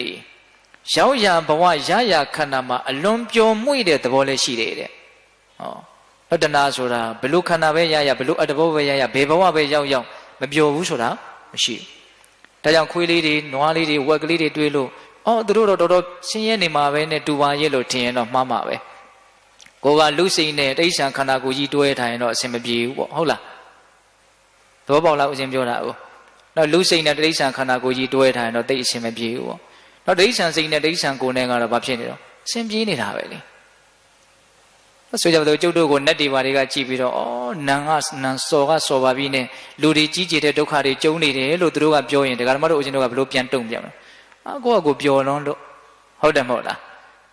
နေရောက်ရဘဝရရခန္ဓာမှာအလွန်ပျော်မွေ့တဲ့သဘောလည်းရှိတယ်တဲ့ဟောဟောတဏှာဆိုတာဘလို့ခန္ဓာပဲရရဘလို့အတဘောပဲရရဘယ်ဘဝပဲရောက်ရောက်မပျော်ဘူးဆိုတာမရှိဘူးဒါကြောင့်ခွေးလေးတွေနွားလေးတွေဝက်ကလေးတွေတွေးလို့အော်သူတို့တော့တော်တော်ဆင်းရဲနေမှာပဲနဲ့တူပါရဲ့လို့ထင်ရင်တော့မှားမှာပဲကိုကလူစိတ်နဲ့တိဋ္ဌံခန္ဓာကိုယ်ကြီးတွဲထိုင်တော့အဆင်မပြေဘူးပေါ့ဟုတ်လားသဘောပေါက်လားဦးဇင်းပြောတာဟုတ်တော့လူစိတ်နဲ့တိဋ္ဌံခန္ဓာကိုယ်ကြီးတွဲထိုင်တော့တိတ်အဆင်မပြေဘူးပေါ့ တော့တိဋ္ဌံစိတ်နဲ့တိဋ္ဌံကိုယ်နဲ့ကတော့ဘာဖြစ်နေတော့အဆင်ပြေနေတာပဲလေဆိုကြပါတော့ကျုပ်တို့ကိုနတ်တွေဘာတွေကကြည်ပြီးတော့ဩနန်ကနန်စော်ကစော်ပါပြီနဲ့လူတွေကြီးကျယ်တဲ့ဒုက္ခတွေကြုံနေတယ်လို့သူတို့ကပြောရင်ဒကာဓမ္မတို့ဦးဇင်းတို့ကဘလို့ပြန်တုံ့ပြန်မလဲအာကိုကကိုပျော်လွန်းလို့ဟုတ်တယ်မဟုတ်လား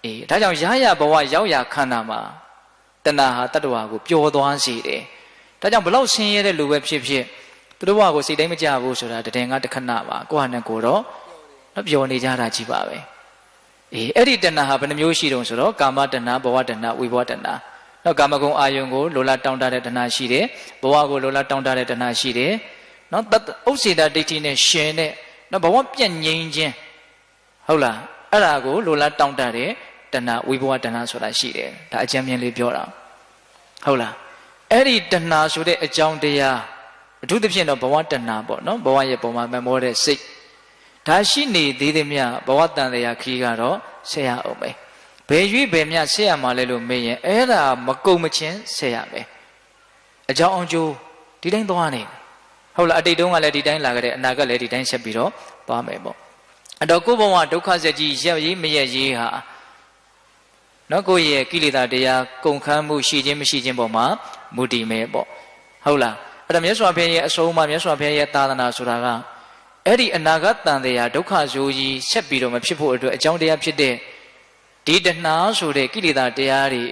အေးဒါကြောင့်ရရဘဝရောက်ရခန္ဓာမှာတဏှာဟာတတ္တဝါကိုပျော်သွားစေတယ်ဒါကြောင့်ဘလောက်ဆင်းရဲတဲ့လူပဲဖြစ်ဖြစ်သူတို့ဘဝကိုစိတ်တိုင်းမကြဘူးဆိုတာတည်ငါတခဏပါကိုဟာနဲ့ကိုတော့ တော့ပျော်နေကြတာကြီးပါပဲအေးအဲ့ဒီတဏှာဟာဘယ်နှမျိုးရှိတုံးဆိုတော့ကာမတဏှာဘဝတဏှာဝိဘဝတဏှာနော်ကာမဂုဏ်အာယုံကိုလိုလားတောင်းတတဲ့တဏှာရှိတယ်ဘဝကိုလိုလားတောင်းတတဲ့တဏှာရှိတယ်နော်တဥစ္စေတဒိဋ္ဌိနဲ့ရှင်တဲ့နော်ဘဝပြည့်ငြိမ်းခြင်းဟုတ်လားအဲ့ဒါကိုလိုလားတောင်းတတဲ့တဏှာဝိဘဝတဏှာဆိုတာရှိတယ်ဒါအကျဉ်းမြင်လေးပြောတာဟုတ်လားအဲ့ဒီတဏှာဆိုတဲ့အကြောင်းတရားအထူးသဖြင့်တော့ဘဝတဏှာပေါ့နော်ဘဝရဲ့ပုံမှာမမောတဲ့စိတ် ဒါရှိနေသေးသည်မြဘဝတန်တရားခီးကတော့ဆက်ရအောင်ပဲဘယ်ရွေးဘယ်မြဆက်ရမှာလဲလို့မေးရင်အဲ့ဒါမကုံမချင်းဆက်ရမယ်အကြောင်းအောင်ကျိုးဒီတိုင်းသွားနေဟုတ်လားအတိတ်တုန်းကလည်းဒီတိုင်းလာခဲ့တယ်အနာဂတ်လည်းဒီတိုင်းဆက်ပြီးတော့သွားမယ်ပေါ့အတော့ကိုယ်ဘဝဒုက္ခဆက်ကြီးရက်ရေးမရက်ရေးဟာနော်ကိုယ့်ရဲ့ကိလေသာတရားကုန်ခန်းမှုရှိခြင်းမရှိခြင်းပေါ်မှာမူတည်မယ်ပေါ့ဟုတ်လားအဲ့ဒါမြတ်စွာဘုရားရဲ့အဆုံးအမမြတ်စွာဘုရားရဲ့သာသနာဆိုတာက အဲ့ဒီအနာဂတ်တန်တရားဒုက္ခဇိုးကြီးဆက်ပြီးတော့မဖြစ်ဖို့အတွက်အကြောင်းတရားဖြစ်တဲ့ဒီတဏှာဆိုတဲ့ကိလေသာတရားတွေ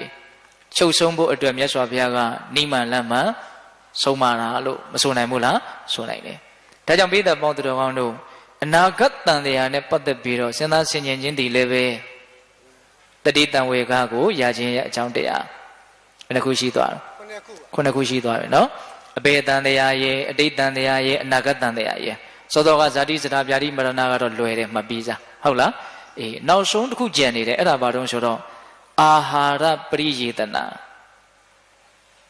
ချုပ်ဆုံးဖို့အတွက်မြတ်စွာဘုရားကနိမန်လမ်းမှဆုံးမတာလို့မဆိုနိုင်ဘူးလားဆိုနိုင်တယ်ဒါကြောင့်ပိဿပေါင်းသူတော်ကောင်းတို့အနာဂတ်တန်တရားနဲ့ပတ်သက်ပြီးတော့စဉ်းစားဆင်ခြင်ခြင်းဒီလည်းပဲတတိတံဝေကကိုရခြင်းရဲ့အကြောင်းတရားဘယ်နှခုရှိသွားလဲခုနှစ်ခုပါခုနှစ်ခုရှိသွားပြီနော်အဘေတန်တရားရဲ့အတိတ်တန်တရားရဲ့အနာဂတ်တန်တရားရဲ့ စောစောကဇာတိစတာဗျာတိမရဏကတော့လွယ်တယ်မှတ်ပြီးစားဟုတ်လားအေးနောက်ဆုံးတစ်ခုကြံနေတယ်အဲ့ဒါဘာတုံးဆိုတော့အာဟာရပရိယေတနာ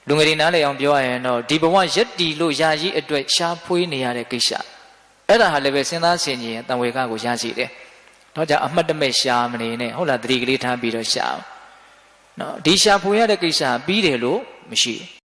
လူငယ်တွေနားလည်အောင်ပြောရရင်တော့ဒီဘဝရက်တီလို့ယာယီအတွက်ရှားဖွေးနေရတဲ့ကိစ္စအဲ့ဒါဟာလည်းပဲစဉ်းစားဆင်ခြင်ရင်တံဝေကကိုရရှိတယ်တော့じゃအမှတ်တမဲ့ရှားမနေနဲ့ဟုတ်လားသတိကလေးထားပြီးတော့ရှားအောင်နော်ဒီရှားဖွေးရတဲ့ကိစ္စပြီးတယ်လို့မရှိဘူး